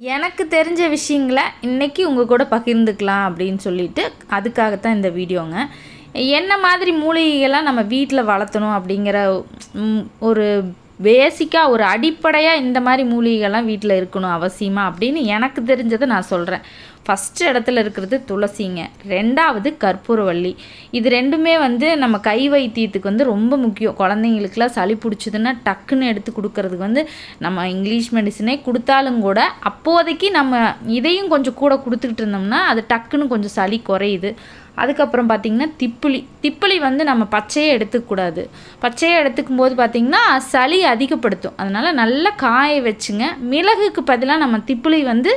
எனக்கு தெரிஞ்ச விஷயங்களை இன்றைக்கி உங்கள் கூட பகிர்ந்துக்கலாம் அப்படின்னு சொல்லிட்டு அதுக்காகத்தான் இந்த வீடியோங்க. என்ன மாதிரி மூலிகைகள்லாம் நம்ம வீட்டில் வளர்த்தணும் அப்படிங்கிற ஒரு பேசிக்காக ஒரு அடிப்படையாக இந்த மாதிரி மூலிகைகள்லாம் வீட்டில் இருக்கணும் அவசியமாக அப்படின்னு எனக்கு தெரிஞ்சதை நான் சொல்கிறேன் ஃபஸ்ட்டு இடத்துல இருக்கிறது துளசிங்க. ரெண்டாவது கற்பூரவள்ளி. இது ரெண்டுமே வந்து நம்ம கை வைத்தியத்துக்கு வந்து ரொம்ப முக்கியம். குழந்தைங்களுக்குலாம் சளி பிடிச்சதுன்னா டக்குன்னு எடுத்து கொடுக்கறதுக்கு வந்து நம்ம இங்கிலீஷ் மெடிசனே கொடுத்தாலும் கூட அப்போதைக்கு நம்ம இதையும் கொஞ்சம் கூட கொடுத்துக்கிட்டு இருந்தோம்னா அது டக்குன்னு கொஞ்சம் சளி குறையுது. அதுக்கப்புறம் பார்த்திங்கன்னா திப்பிலி. திப்பிலி வந்து நம்ம பச்சையை எடுத்துக்கூடாது பச்சையை எடுத்துக்கும் போது பார்த்திங்கன்னா சளி அதிகப்படுத்தும். அதனால் நல்லா காய வச்சுங்க. மிளகுக்கு பதிலாக நம்ம திப்பிலி வந்து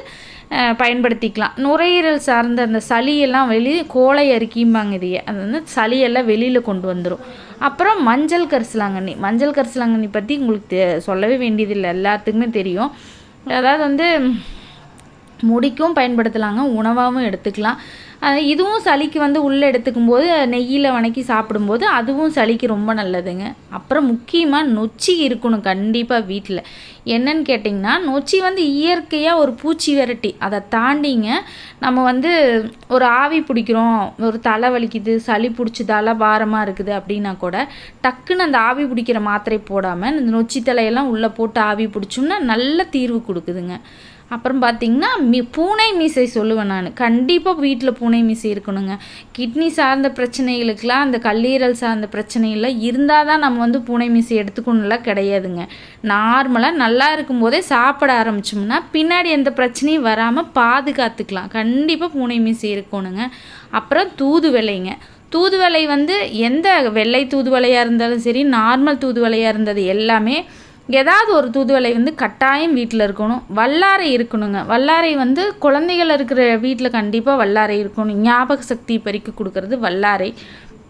பயன்படுத்திக்கலாம். நுரையீரல் சார்ந்த அந்த சளியெல்லாம் வெளியே கோழை அரிக்கிம்பாங்க இதையே. அது வந்து சளியெல்லாம் வெளியில் கொண்டு வந்துடும் அப்புறம் மஞ்சள் கரிசலாங்கண்ணி. மஞ்சள் கரிசலாங்கண்ணி பற்றி உங்களுக்கு தெ- சொல்லவே வேண்டியதில்லை. எல்லாத்துக்குமே தெரியும். அதாவது வந்து முடிக்கும் பயன்படுத்தலாங்க. உணவாகவும் எடுத்துக்கலாம். இதுவும் சளிக்கு வந்து உள்ளே எடுத்துக்கும் போது நெய்யில் வணக்கி சாப்பிடும்போது அதுவும் சளிக்கு ரொம்ப நல்லதுங்க. அப்புறம் முக்கியமாக நொச்சி இருக்கணும் கண்டிப்பாக வீட்டில் என்னன்னு கேட்டிங்கன்னா நொச்சி வந்து இயற்கையாக ஒரு பூச்சி விரட்டி அதை தாண்டிங்க நம்ம வந்து ஒரு ஆவி பிடிக்கிறோம் ஒரு தலை வலிக்குது சளி பிடிச்சதால பாரமாக இருக்குது அப்படின்னா கூட டக்குன்னு அந்த ஆவி பிடிக்கிற மாத்திரை போடாமல் இந்த நொச்சி தலையெல்லாம் உள்ளே போட்டு ஆவி பிடிச்சோம்னா நல்ல தீர்வு கொடுக்குதுங்க. அப்புறம் பார்த்திங்கன்னா மி பூனை மீசை சொல்லுவேன் நான். கண்டிப்பாக வீட்டில் பூனை மீசை இருக்கணுங்க. கிட்னி சார்ந்த பிரச்சனைகளுக்கெலாம் அந்த கல்லீரல் சார்ந்த பிரச்சனைகள்லாம் இருந்தால் தான் நம்ம வந்து பூனை மீசை எடுத்துக்கணும்லாம் கிடையாதுங்க. நார்மலாக நல்லா இருக்கும்போதே சாப்பிட ஆரம்பிச்சோம்னா பின்னாடி எந்த பிரச்சனையும் வராமல் பாதுகாத்துக்கலாம். கண்டிப்பாக பூனை மீசை இருக்கணுங்க. அப்புறம் தூதுவளைங்க தூதுவளை வந்து எந்த வெள்ளை தூதுவளையாக இருந்தாலும் சரி நார்மல் தூதுவளையாக இருந்தது எல்லாமே ஏதாவது ஒரு தூதுவளை வந்து கட்டாயம் வீட்டில் இருக்கணும். வல்லாரை இருக்கணுங்க. வல்லாரை வந்து குழந்தைகள் இருக்கிற வீட்டில் கண்டிப்பாக வல்லாரை இருக்கணும். ஞாபக சக்தி பறிக்க கொடுக்கறது வல்லாரை.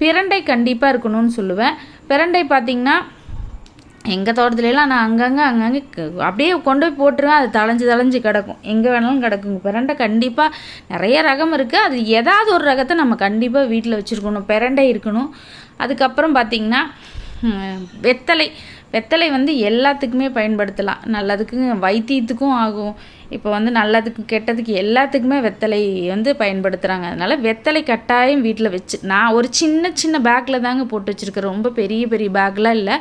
பிரண்டை கண்டிப்பாக இருக்கணும்னு சொல்லுவேன். பிரண்டை பார்த்திங்கன்னா எங்கள் தோட்டத்துலலாம் நான் அங்கங்கே அங்கங்கே அப்படியே கொண்டு போய் போட்டுருவேன். அது தளைஞ்சு தளைஞ்சு கிடக்கும். எங்கே வேணாலும் கிடக்குங்க. பிரண்டை கண்டிப்பாக நிறைய ரகம் இருக்குது அது ஏதாவது ஒரு ரகத்தை நம்ம கண்டிப்பாக வீட்டில் வச்சுருக்கணும். பிரண்டை இருக்கணும். அதுக்கப்புறம் பார்த்திங்கன்னா வெத்தலை. வெத்தலை வந்து எல்லாத்துக்குமே பயன்படுத்தலாம். நல்லதுக்கு வைத்தியத்துக்கும் ஆகும். இப்போ வந்து நல்லதுக்கு கெட்டதுக்கு எல்லாத்துக்குமே வெத்தலை வந்து பயன்படுத்துகிறாங்க அதனால் வெத்தலை கட்டாயம் வீட்டில் வச்சு நான் ஒரு சின்ன சின்ன பேக்கில் தாங்க போட்டு வச்சுருக்கிறேன் ரொம்ப பெரிய பெரிய பேக்லாம் இல்லை.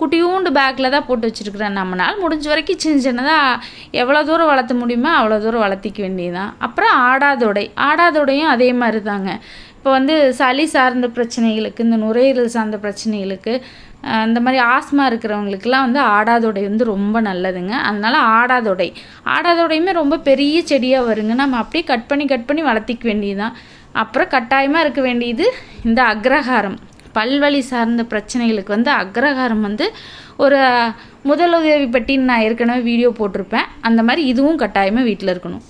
குட்டியூண்டு பேக்கில் தான் போட்டு வச்சுருக்கிறேன். நம்மளால் முடிஞ்ச வரைக்கும் சின்ன சின்னதாக எவ்வளோ தூரம் வளர்த்த முடியுமோ அவ்வளோ தூரம் வளர்த்திக்க வேண்டியதுதான். அப்புறம் ஆடாதொடை ஆடாதொடையும் அதே மாதிரி தாங்க இப்போ வந்து சளி சார்ந்த பிரச்சனைகளுக்கு இந்த நுரையீரல் சார்ந்த பிரச்சனைகளுக்கு அந்த இந்த மாதிரி ஆஸ்மா இருக்கிறவங்களுக்குலாம் வந்து ஆடாதொடை வந்து ரொம்ப நல்லதுங்க. அதனால் ஆடாதொடை. ஆடாதொடையுமே ரொம்ப பெரிய செடியாக வருங்க. நம்ம அப்படியே கட் பண்ணி கட் பண்ணி வளர்த்திக்க வேண்டியதுதான். அப்புறம் கட்டாயமாக இருக்க வேண்டியது இந்த அக்ரஹாரம். பல்வழி சார்ந்த பிரச்சனைகளுக்கு வந்து அக்ரஹாரம் வந்து ஒரு முதலுதவி பட்டின்னு நான் ஏற்கனவே வீடியோ போட்டிருப்பேன். அந்த மாதிரி இதுவும் கட்டாயமாக வீட்டில் இருக்கணும்.